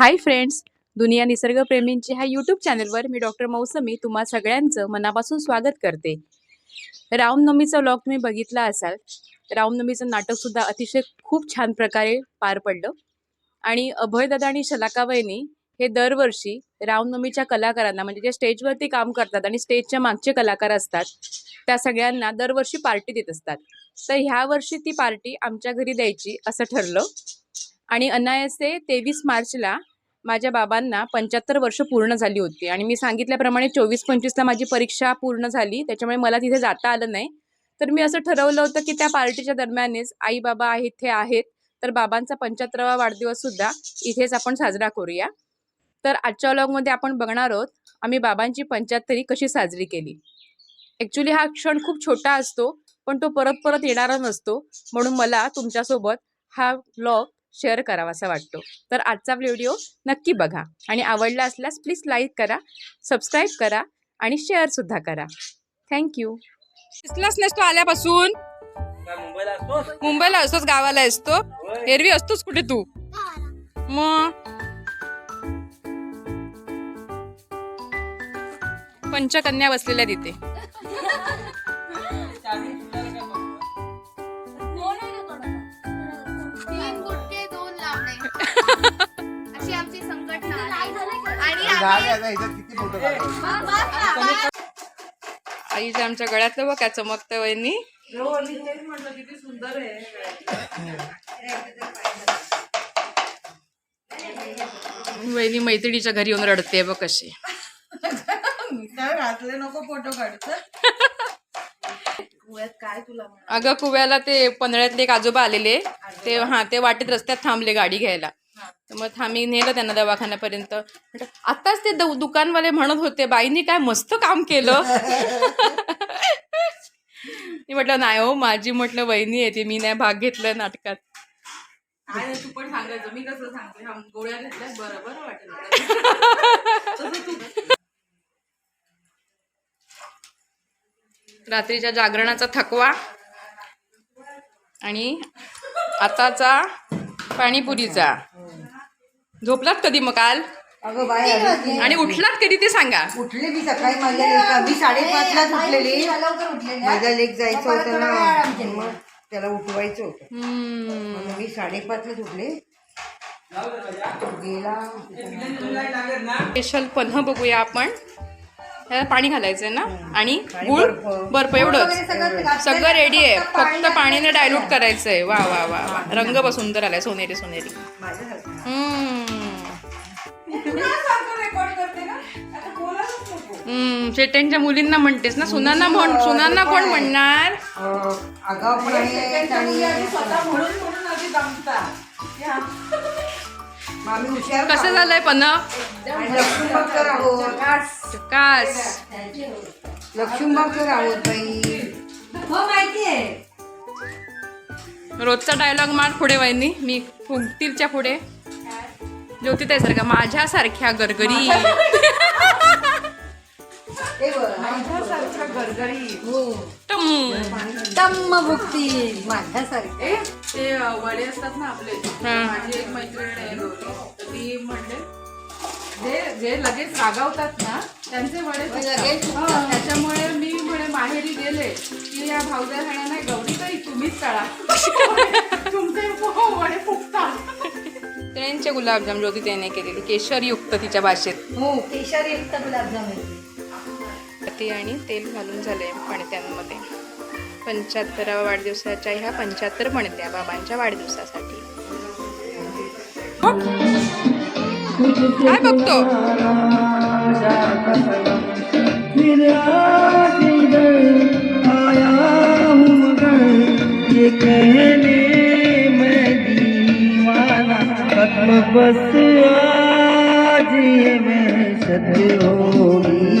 Hi friends दुनिया निसर्गप्रेमींची ह्या YouTube चॅनलवर मी डॉक्टर मौसमी तुम्हा सगळ्यांचं मनापासून स्वागत करते. रामनवमीचा व्लॉग तुम्ही बघितला असाल. रामनवमीचं नाटकसुद्धा अतिशय खूप छान प्रकारे पार पडलं. आणि अभयदादा आणि शलाकाबाईंनी हे दरवर्षी रामनवमीच्या कलाकारांना म्हणजे जे स्टेजवरती काम करतात आणि स्टेजच्या मागचे कलाकार असतात त्या सगळ्यांना दरवर्षी पार्टी देत असतात. तर ह्या वर्षी ती पार्टी आमच्या घरी द्यायची असं ठरलं. आणि अनायासे तेवीस मार्चला माझ्या बाबांना पंच्याहत्तर वर्ष पूर्ण झाली होती. आणि मी सांगितल्याप्रमाणे चोवीस पंचवीसला माझी परीक्षा पूर्ण झाली. त्याच्यामुळे मला तिथे जाता आलं नाही. तर मी असं ठरवलं होतं की त्या पार्टीच्या दरम्यानच आई बाबा आहेत इथे आहेत. तर बाबांचा पंच्याहत्तरावा वाढदिवससुद्धा इथेच आपण साजरा करूया. तर आजच्या व्लॉगमध्ये आपण बघणार आहोत आम्ही बाबांची पंच्याहत्तरी कशी साजरी केली. ॲक्च्युली हा क्षण खूप छोटा असतो पण तो परत परत येणारा नसतो. म्हणून मला तुमच्यासोबत हा व्लॉग शेअर करावा असा वाटतो. तर आजचा व्हिडिओ नक्की बघा आणि आवडला असल्यास प्लीज लाईक करा सबस्क्राईब करा आणि शेअरसुद्धा करा. थँक्यू दिसलाच नसतो आल्यापासून. मुंबईला असतोच गावाला असतो. एरवी असतोच कुठे तू? मग पंचकन्या बसलेल्या तिथे. आईच्या आमच्या गळ्यातलं बघ काय चमकतं वहिनी. वहिनी मैत्रिणीच्या घरी येऊन रडते बघ कशी. घातले नको फोटो काढत काय तुला अगं कुव्याला ते पंधरातले एक आजोबा आलेले ते हा ते वाटेत रस्त्यात थांबले गाडी घ्यायला. तर मग आम्ही नेलं त्यांना दवाखान्यापर्यंत. आताच ते दु- दुकानवाले म्हणत होते बाईंनी काय मस्त काम केलं? मी म्हटलं नाही हो माझी म्हटलं वहिनी आहे ती मी नाही भाग घेतलाय नाटकात. तू पण सांगायचं मी कसं सांगते गोळ्या घेतल्या बरं बरं वाटेल रात्रीच्या जागरणाचा थकवा आणि आताचा पाणीपुरीचा. झोपलात कधी मग काल? अगं बाय अगं आणि उठलात कधी ते सांगा. उठले मी सकाळी माझ्या लेका मी साडेपाचलाच उठलेली. माझा लेक जायचं होतं ना. मग त्याला उठवायचं होतं. हम्म. म्हणून मी साडेपाचलाच उठले. गेला. स्पेशल पन्ह बघूया आपण. त्याला पाणी घालायचंय ना? आणि आणि गुळ बर्फ. बर्फ एवढंच. सगळं रेडी आहे. फक्त पाण्याने डायल्यूट करायचंय. वा वा वा वा. रंग बघ सुंदर आलाय सोनेरी सोनेरी. माझ्यासारखं. हम्म चेट्यांच्या मुलींना म्हणतेस ना? सुनांना म्हण सुनांना कोण म्हणणार? अं, आगाव पण आहेत आणि स्वतः म्हणून म्हणून आधी दमता. मामी हुशार कसं झालंय आहोत कास लक्ष्मीबागकर आहोत बाई. हो रोजचा डायलॉग मार पुढे वहिनी. मी फुगतीलच्या पुढे. ज्योतिताई सारखा माझ्यासारख्या गरगरी. ते बघ. माझ्यासारखं गरगरी टम्म. दम्म भुकती माझ्यासारखी ए ते वडे असतात ना आपले हा. माझी एक मैत्रीण आहे गौरी, तर ती जे जे लगेच रागावतात ना त्यांचे वडे लगेच हा, त्याच्यामुळे मी म्हणे माहेरी गेले की या भाऊजा नाही गौरी ताई तुम्हीच तळा. तुमचे वडे फुगतात त्यांचे गुलाबजाम ज्योतिताईने केलेली केशरयुक्त तिच्या भाषेत. हो केशर युक्त गुलाबजामुन आणि तेल घालून झाले पणत्यांमध्ये. पंच्याहत्तराव्या वाढदिवसाच्या ह्या पंच्याहत्तर पणत्या बाबांच्या वाढदिवसासाठी. काय बघतो? बस आज ये मैं दीवाना होगी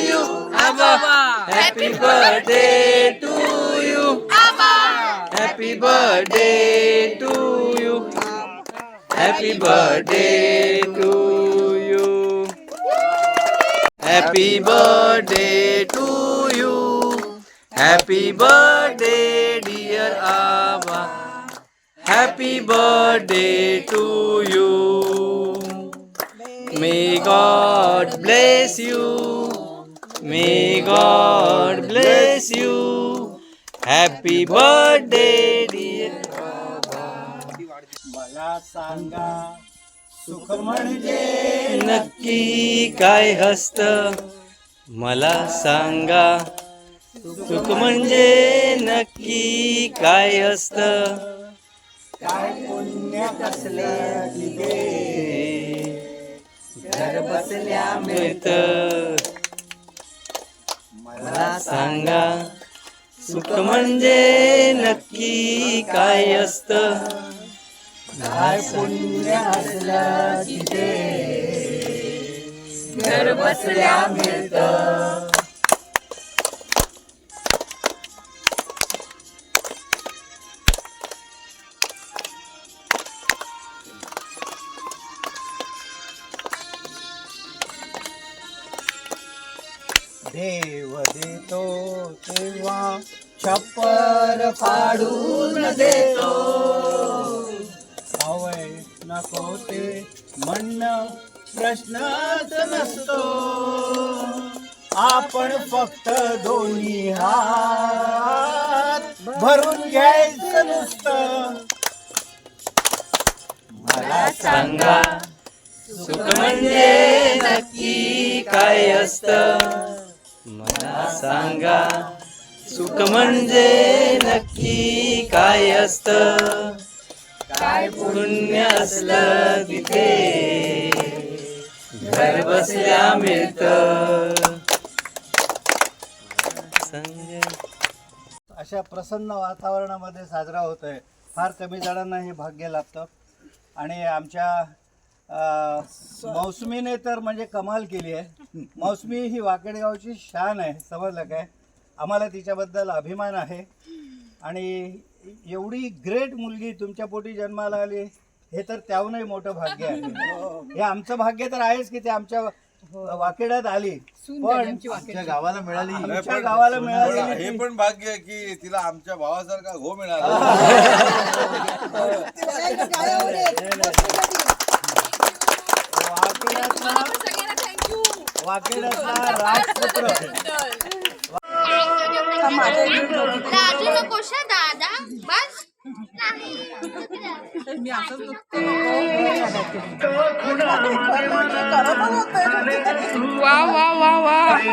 Happy birthday to you. Abba. Happy birthday to you. Happy birthday to you. Happy birthday to you. Happy birthday dear Abba. Happy birthday to you. May God bless you. May God bless you. Happy birthday, dear. मला सांगा सुख म्हणजे नक्की काय हस्त मला सांगा सुख म्हणजे नक्की काय असत काय पुण्यात असलं की ते घर बसल्या मिळत मला सांगा. सुख म्हणजे नक्की काय असत? काय पुण्य असलं की घर बसल्या मिळतं. छप्पर फाडून देतो. आवय नको ते म्हणणं प्रश्नच नसतो. आपण फक्त दोन्ही हात भरून घ्यायचं नुसतं. मला सांगा सुख म्हणजे नक्की काय असत? मला सांगा सुख म्हणजे नक्की काय असत? काय पुण्य असलं तिथे? घर बसल्या मिळत. अशा प्रसन्न वातावरणामध्ये साजरा होत आहे फार कमी जणांना हे भाग्य लाभतं आणि आमच्या मौसमीने तर म्हणजे कमाल केली आहे. मौसमी ही वाकडेगावची शान आहे समजलं काय? आम्हाला तिच्याबद्दल अभिमान आहे. आणि एवढी ग्रेट मुलगी तुमच्या पोटी जन्माला आली हे तर त्याहूनही मोठं भाग्य आहे. हे. आमचं भाग्य तर आहेच की ते आमच्या वाकेड्यात आली. पण आमच्या गावाला मिळाली. आमच्या गावाला मिळाली हे पण भाग्य आहे की तिला आमच्या भावासारखा घो मिळाला. वाकेड्याचा वाकेड्याचा राजपुत्र. राजू नकोस हं, दादा बस. वा वा वा वा. ए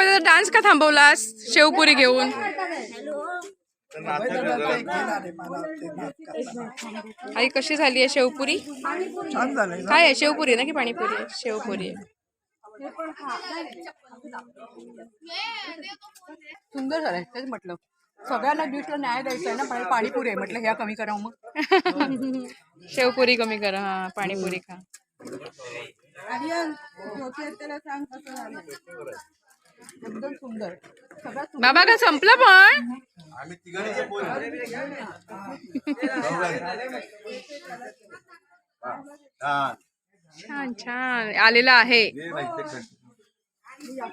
आता डान्स का थांबवलास? शेवपुरी घेऊन. आई कशी झाली आहे शेवपुरी? काय आहे? शेवपुरी आहे ना की पाणीपुरी? आहे? शेवपुरी आहे. सुंदर झालंय तेच म्हटलं. सगळ्यांना डिशला न्याय द्यायचा आहे ना पण पाणीपुरी आहे म्हटलं ह्या कमी करा मग. शेवपुरी कमी करा हा पाणीपुरी खा. एकदम सुंदर. बाबा का संपलं पण? हा छान छान. आलेला आहे. हे.